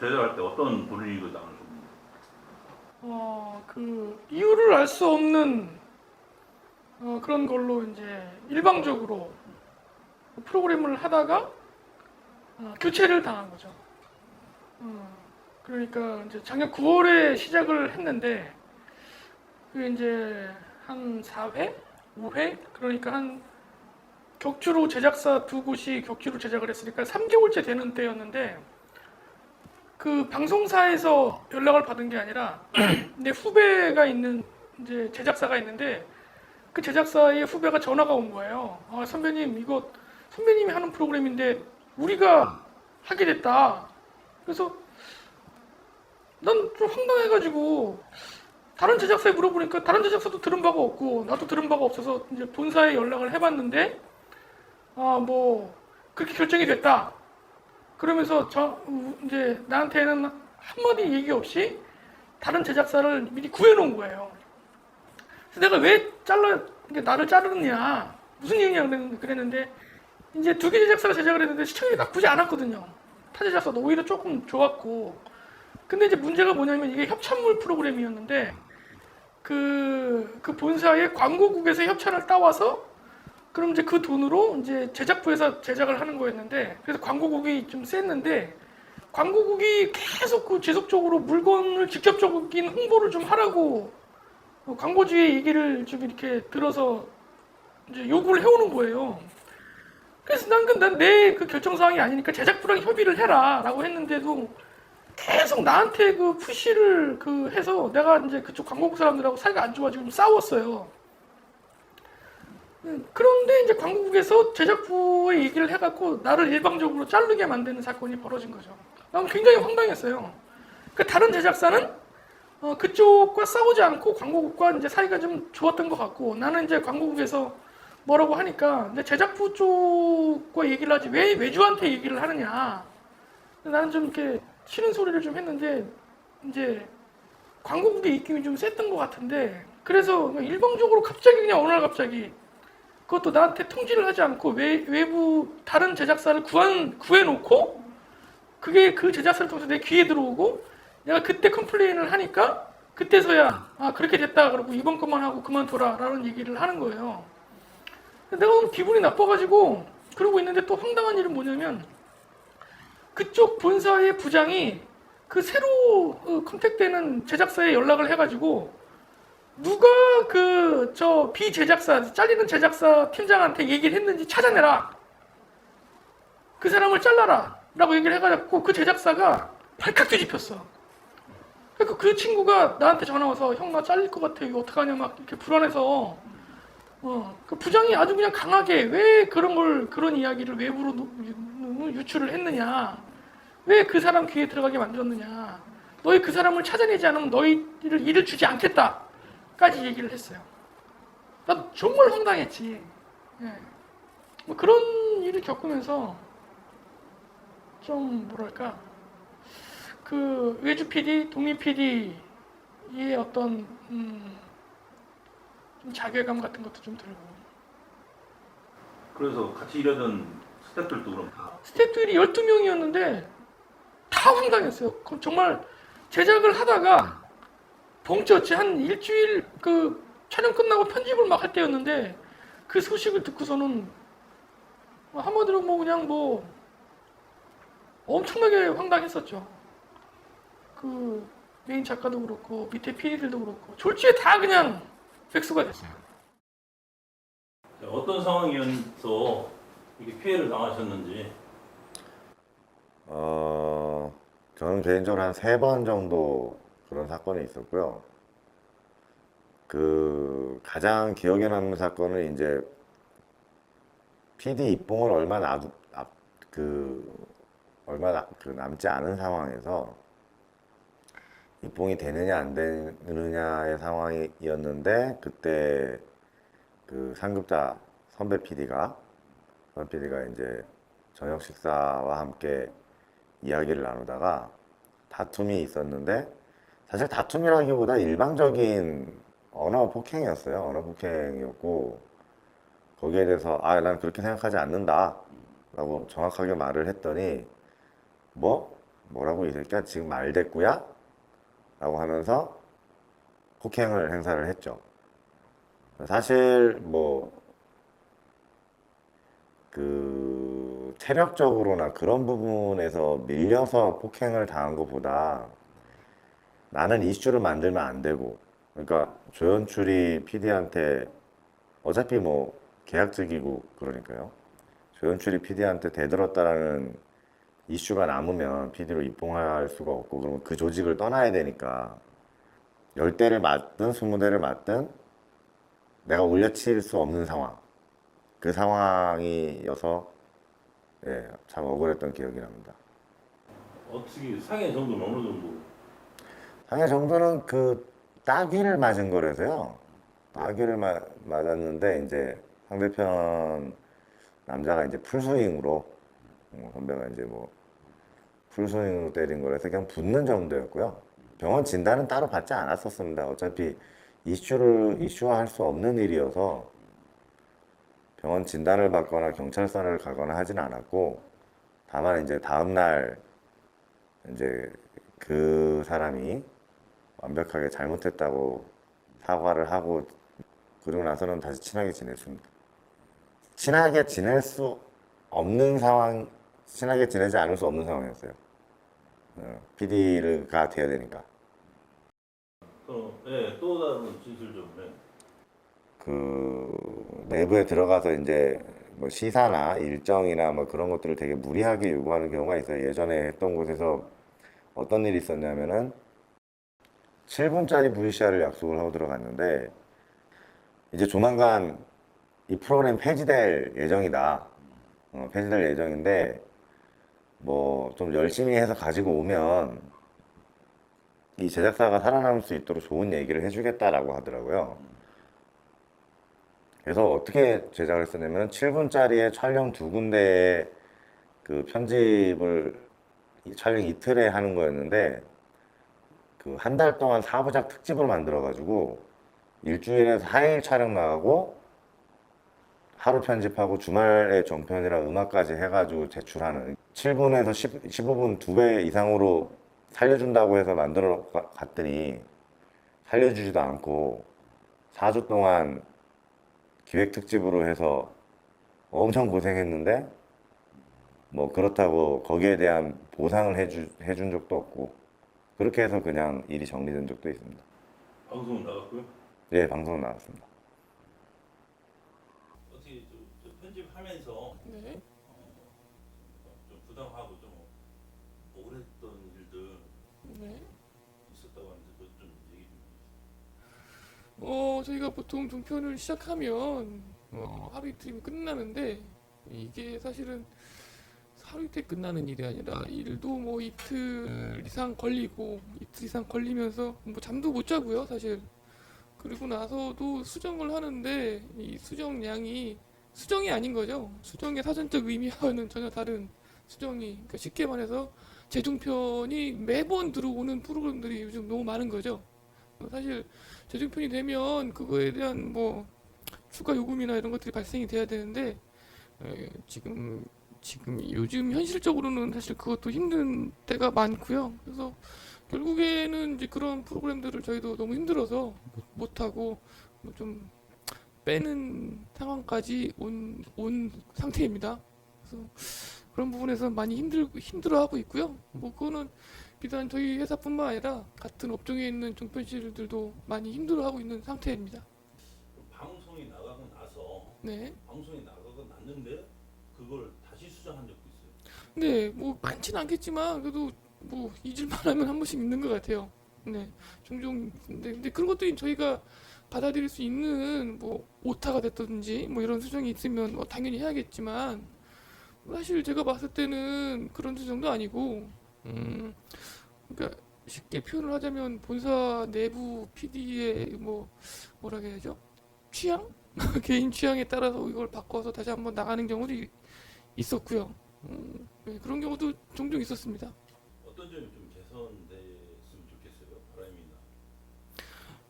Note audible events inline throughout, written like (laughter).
제작할 때 어떤 불이익을 당하셨나요? 어, 그 이유를 알 수 없는 어, 그런 걸로 이제 일방적으로 프로그램을 하다가 어, 교체를 당한 거죠. 어, 그러니까 이제 작년 9월에 시작을 했는데 그 이제 한 4회, 5회 그러니까 한 격주로 제작사 두 곳이 격주로 제작을 했으니까 3개월째 되는 때였는데 그 방송사에서 연락을 받은 게 아니라 (clears throat) 내 후배가 있는 이제 제작사가 있는데 그 제작사의 후배가 전화가 온 거예요. 아, 선배님 이거 선배님이 하는 프로그램인데 우리가 하게 됐다. 그래서 난 좀 황당해가지고 다른 제작사에 물어보니까 다른 제작사도 들은 바가 없고 나도 들은 바가 없어서 이제 본사에 연락을 해봤는데 아 뭐 그렇게 결정이 됐다. 그러면서 저 이제 나한테는 한마디 얘기 없이 다른 제작사를 미리 구해놓은 거예요. 그래서 내가 왜 잘라 나를 자르느냐 무슨 얘기냐 그랬는데 이제 두 개 제작사가 제작을 했는데 시청률이 나쁘지 않았거든요. 타 제작사도 오히려 조금 좋았고 근데 이제 문제가 뭐냐면 이게 협찬물 프로그램이었는데 그, 그 본사의 광고국에서 협찬을 따와서 그럼 이제 그 돈으로 이제 제작부에서 제작을 하는 거였는데 그래서 광고국이 좀 셌는데 광고국이 계속 그 지속적으로 물건을 직접적인 홍보를 좀 하라고 어, 광고주의 얘기를 좀 이렇게 들어서 이제 요구를 해오는 거예요. 그래서 난내 그 결정 사항이 아니니까 제작부랑 협의를 해라라고 했는데도 계속 나한테 그 푸시를 그 해서 내가 이제 그쪽 광고국 사람들하고 사이가 안 좋아지고 좀 싸웠어요. 음, 그런데 이제 광고국에서 제작부에 얘기를 해갖고 나를 일방적으로 자르게 만드는 사건이 벌어진 거죠. 난 굉장히 황당했어요. 그 다른 제작사는 어, 그쪽과 싸우지 않고 광고국과 이제 사이가 좀 좋았던 것 같고 나는 이제 광고국에서 뭐라고 하니까 이제 제작부 쪽과 얘기를 하지 왜 외주한테 얘기를 하느냐. 나는 좀 이렇게 싫은 소리를 좀 했는데 이제 광고국의 입김이 좀 셌던 것 같은데 그래서 일방적으로 갑자기 그냥 어느 날 갑자기 그것도 나한테 통지를 하지 않고 외, 외부 다른 제작사를 구한, 구해놓고 그게 그 제작사를 통해서 내 귀에 들어오고 내가 그때 컴플레인을 하니까 그때서야 아 그렇게 됐다 그러고 이번 것만 하고 그만둬라 라는 얘기를 하는 거예요. 내가 너무 기분이 나빠가지고 그러고 있는데 또 황당한 일은 뭐냐면 그쪽 본사의 부장이 그 새로 어, 컨택되는 제작사에 연락을 해가지고 누가 그 저 비제작사 잘리는 제작사 팀장한테 얘기를 했는지 찾아내라. 그 사람을 잘라라 라고 얘기를 해가지고 그 제작사가 발칵 뒤집혔어. 그러니까 그 친구가 나한테 전화 와서 형 나 잘릴 것 같아. 이거 어떡하냐? 막 이렇게 불안해서. 어, 그 부장이 아주 그냥 강하게 왜 그런 걸 그런 이야기를 외부로 유출을 했느냐? 왜 그 사람 귀에 들어가게 만들었느냐? 너희 그 사람을 찾아내지 않으면 너희를 일을 주지 않겠다 까지 얘기를 했어요. 나 정말 황당했지. 예. 뭐 그런 일을 겪으면서 좀 뭐랄까 그 외주 PD, 독립 PD의 어떤 음, 좀 자괴감 같은 것도 좀 들고 그래서 같이 일하던 스태프들도 그럼 다 스태프들이 12명이었는데 다 황당했어요. 그럼 정말 제작을 하다가 벙쪘지 한 일주일 그 촬영 끝나고 편집을 막 할 때였는데 그 소식을 듣고서는 뭐 한마디로 뭐 그냥 뭐 엄청나게 황당했었죠. 그 메인 작가도 그렇고 밑에 PD들도 그렇고 졸지에 다 그냥 백수가 됐어요. 어떤 상황이어서 이게 피해를 당하셨는지 어, 저는 개인적으로 한 세 번 정도 그런 사건이 있었고요. 그 가장 기억에 남는 사건은 이제 PD 입봉을 얼마 나, 앞, 그 얼마 나, 그 남지 않은 상황에서 입봉이 되느냐 안 되느냐의 상황이었는데 그때 그 상급자 선배 PD가 선배 PD가 이제 저녁 식사와 함께 이야기를 나누다가 다툼이 있었는데 사실 다툼이라기보다 일방적인 언어 폭행이었어요. 언어 폭행이었고 거기에 대해서 아, 난 그렇게 생각하지 않는다 라고 정확하게 말을 했더니 뭐? 뭐라고 이 새끼야 지금 말 됐구야? 라고 하면서 폭행을 행사를 했죠. 사실 뭐 그 체력적으로나 그런 부분에서 밀려서 폭행을 당한 것보다 나는 이슈를 만들면 안 되고 그러니까 조연출이 PD한테 어차피 뭐 계약직이고 그러니까요. 조연출이 PD한테 대들었다라는 이슈가 남으면 PD로 입봉할 수가 없고 그러면 그 조직을 떠나야 되니까 열 대를 맞든 스무 대를 맞든 내가 올려칠 수 없는 상황 그 상황이어서 예, 참 억울했던 기억이 납니다. 어떻게 상해 정도는 어느 정도? 상해 정도는 그 따귀를 맞은 거라서요. 따귀를 마- 맞았는데 이제 상대편 남자가 이제 풀스윙으로 어, 선배가 이제 뭐 풀스윙으로 때린 거라서 그냥 붙는 정도였고요. 병원 진단은 따로 받지 않았었습니다. 어차피 이슈를 이슈화할 수 없는 일이어서 병원 진단을 받거나 경찰서를 가거나 하진 않았고 다만 이제 다음 날 이제 그 사람이 완벽하게 잘못했다고 사과를 하고 그러고 나서는 다시 친하게 지냈습니다. 친하게 지낼 수 없는 상황, 친하게 지내지 않을 수 없는 상황이었어요. PD가 돼야 되니까. 또, 예, 또 다른 진술 좀 해. 그 내부에 들어가서 이제 뭐 시사나 일정이나 뭐 그런 것들을 되게 무리하게 요구하는 경우가 있어요. 예전에 했던 곳에서 어떤 일이 있었냐면은 7분짜리 VCR을 약속을 하고 들어갔는데 이제 조만간 이 프로그램 폐지될 예정이다. 어, 폐지될 예정인데 뭐 좀 열심히 해서 가지고 오면 이 제작사가 살아남을 수 있도록 좋은 얘기를 해주겠다라고 하더라고요. 그래서 어떻게 제작을 했었냐면 7분짜리의 촬영 두 군데의 그 편집을 이 촬영 이틀에 하는 거였는데 그 한 달 동안 4부작 특집을 만들어 가지고 일주일에 4일 촬영 나가고 하루 편집하고 주말에 정편이랑 음악까지 해가지고 제출하는 7분에서 10, 15분 두 배 이상으로 살려준다고 해서 만들어 가- 갔더니 살려주지도 않고 4주 동안 기획 특집으로 해서 엄청 고생했는데 뭐 그렇다고 거기에 대한 보상을 해주, 해준 적도 없고 그렇게 해서 그냥 일이 정리된 적도 있습니다. 방송 나갔고요. 예, 방송 나왔습니다. 어떻게 저, 저 편집하면서 네. 좀 부당하고 좀 억울했던 일들 네. 있었다고 하는데 좀 얘기 좀. 어, 저희가 보통 종편을 시작하면 어, 하루 이틀이면 끝나는데 이게 사실은 하루 이틀 끝나는 일이 아니라 일도 뭐 이틀 이상 걸리고 이틀 이상 걸리면서 뭐 잠도 못 자고요, 사실. 그리고 나서도 수정을 하는데 이 수정량이 수정이 아닌 거죠. 수정의 사전적 의미와는 (laughs) 전혀 다른 수정이 그러니까 쉽게 말해서 재종편이 매번 들어오는 프로그램들이 요즘 너무 많은 거죠. 사실 재종편이 되면 그거에 대한 뭐 추가 요금이나 이런 것들이 발생이 돼야 되는데 에, 지금 지금 요즘 현실적으로는 사실 그것도 힘든 때가 많고요. 그래서 결국에는 이제 그런 프로그램들을 저희도 너무 힘들어서 못 하고 뭐 좀 빼는 상황까지 온, 온 상태입니다. 그래서 그런 부분에서 많이 힘들 힘들어하고 있고요. 뭐 그거는 비단 저희 회사뿐만 아니라 같은 업종에 있는 종편실들도 많이 힘들어하고 있는 상태입니다. 방송이 나가고 나서 네. 방송이 나가고 났는데 그걸 다시 수정한 적도 있어요. 네, 뭐 많지는 않겠지만 그래도 뭐 잊을만 하면 한 번씩 있는 것 같아요. 네, 종종 근데, 근데 그런 것도 저희가 받아들일 수 있는 뭐 오타가 됐든지 뭐 이런 수정이 있으면 뭐 당연히 해야겠지만 사실 제가 봤을 때는 그런 수정도 아니고 음 그러니까 쉽게 표현을 하자면 본사 내부 PD의 뭐 뭐라 해야죠 취향 (laughs) 개인 취향에 따라서 이걸 바꿔서 다시 한번 나가는 경우도 이- 있었고요. 음, 네, 그런 경우도 종종 있었습니다. 어떤 점이 좀 개선됐으면 좋겠어요. 바람이나.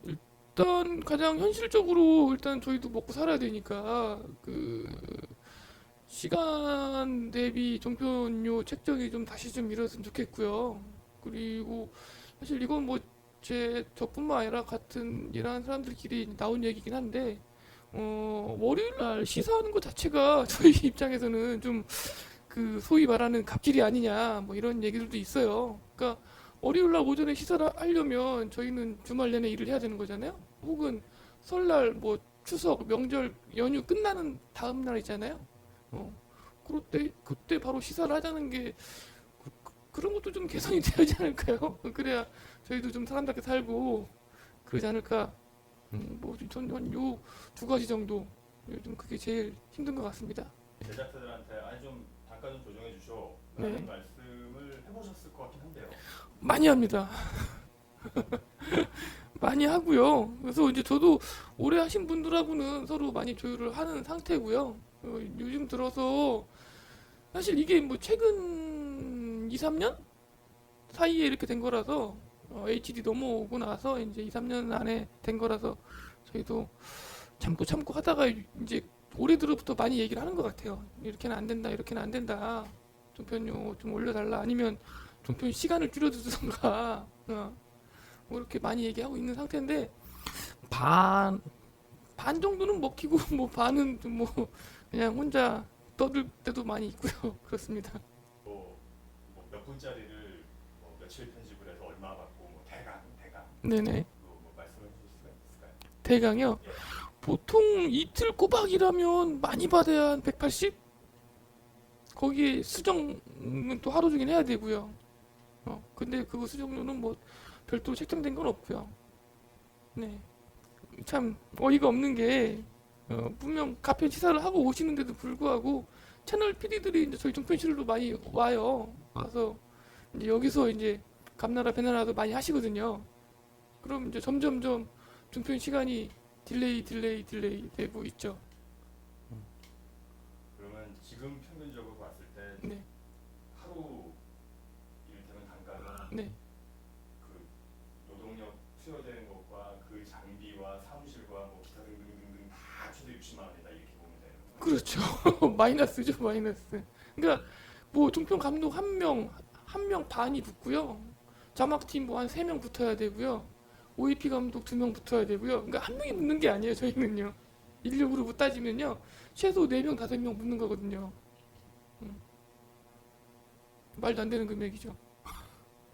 일단 가장 현실적으로 일단 저희도 먹고 살아야 되니까 그 시간 대비 종편료 책정이 좀 다시 좀 이뤘으면 좋겠고요. 그리고 사실 이건 뭐 제 저뿐만 아니라 같은 일하는 사람들끼리 나온 얘기긴 한데 어, 월요일 날 시사하는 것 자체가 (laughs) 저희 입장에서는 좀 그 소위 말하는 갑질이 아니냐 뭐 이런 얘기들도 있어요. 그러니까 월요일 날 오전에 시사를 하려면 저희는 주말 내내 일을 해야 되는 거잖아요. 혹은 설날 뭐 추석 명절 연휴 끝나는 다음 날 있잖아요. 어, 그럴 때 그때 바로 시사를 하자는 게 그, 런 것도 좀 개선이 (laughs) 되지 않을까요? 그래야 저희도 좀 사람답게 살고 그러지 않을까. 음, 뭐 전요두 가지 정도 요즘 그게 제일 힘든 것 같습니다. 제작자들한테 아니 좀 단가 좀 조정해 주쇼 네. 라는 말씀을 해보셨을 것 같긴 한데요. 많이 합니다. (laughs) 많이 하고요. 그래서 이제 저도 오래 하신 분들하고는 서로 많이 조율을 하는 상태고요. 어, 요즘 들어서 사실 이게 뭐 최근 2, 3년 사이에 이렇게 된 거라서 어, HD 넘어오고 나서 이제 2, 3년 안에 된 거라서 저희도 참고 참고 하다가 이제 올해 들어부터 많이 얘기를 하는 것 같아요. 이렇게는 안 된다, 이렇게는 안 된다. 종편료 좀 올려달라. 아니면 종편 시간을 줄여주던가 (laughs) 어, 뭐 이렇게 많이 얘기하고 있는 상태인데 반, 반 정도는 먹히고 (laughs) 뭐 반은 좀뭐 그냥 혼자 떠들 때도 많이 있고요 (laughs) 그렇습니다 뭐몇 분짜리를 뭐 며칠 편집을 해서 얼마 받고 뭐 대강 대강 네네? 대강요 예. 보통 이틀 꼬박이라면 많이 받아야 한 180? 거기에 수정은 또 하루 종일 해야 되고요 어 근데 그 수정료는 뭐 별도로 책정된 건 없고요 네 참 어이가 없는 게 어, 분명 가편 시사를 하고 오시는데도 불구하고 채널 PD들이 이제 저희 종편실로 많이 와요 와서 이제 여기서 이제 감나라 배나라도 많이 하시거든요 그럼 이제 점점점 종편 시간이 딜레이 딜레이 딜레이 되고 있죠. 그러면 지금 평균적으로 봤을 때 네, 하루 이를테면 단가는 네, 그 노동력 투여되는 것과 그 장비와 사무실과 뭐 기타 등등등등 다 합쳐서 60만 원이다 이렇게 보면 거예요. 그렇죠. (laughs) 마이너스죠, 마이너스. 그러니까 뭐 종편 감독 한 명, 한 명 반이 붙고요. 자막 팀 뭐 한 세 명 붙어야 되고요. OAP 감독 두 명 붙어야 되고요. 그러니까 한 명이 붙는 게 아니에요, 저희는요. 인력으로 못 따지면요. 최소 네 명, 다섯 명 붙는 거거든요. 음. 말도 안 되는 금액이죠.